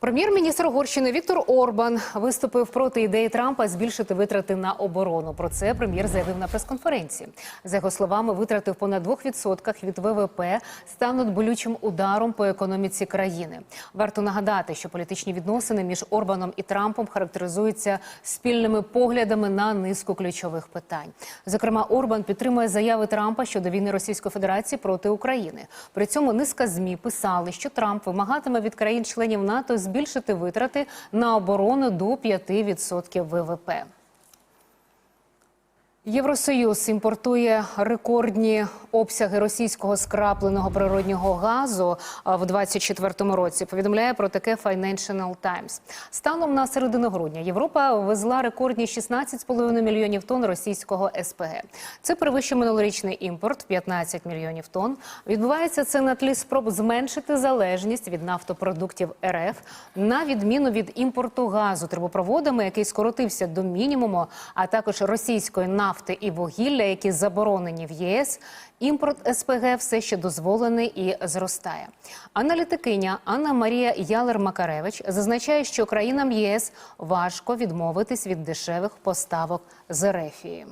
Прем'єр-міністр Угорщини Віктор Орбан виступив проти ідеї Трампа збільшити витрати на оборону. Про це прем'єр заявив на прес-конференції. За його словами, витрати в понад 2% від ВВП стануть болючим ударом по економіці країни. Варто нагадати, що політичні відносини між Орбаном і Трампом характеризуються спільними поглядами на низку ключових питань. Зокрема, Орбан підтримує заяви Трампа щодо війни Російської Федерації проти України. При цьому низка змі писали, що Трамп вимагатиме від країн-членів НАТО збільшити витрати на оборону до 5% ВВП. Євросоюз імпортує рекордні обсяги російського скрапленого природнього газу в 2024 році. Повідомляє про таке Financial Times. Станом на середину грудня Європа ввезла рекордні 16,5 мільйонів тонн російського СПГ. Це перевищує минулорічний імпорт 15 мільйонів тонн. Відбувається це на тлі спроб зменшити залежність від нафтопродуктів РФ на відміну від імпорту газу трубопроводами, який скоротився до мінімуму, а також російської нафти і вугілля, які заборонені в ЄС. Імпорт СПГ все ще дозволений і зростає. Аналітикиня Анна Марія Ялер-Макаревич зазначає, що країнам ЄС важко відмовитись від дешевих поставок з Ерефії.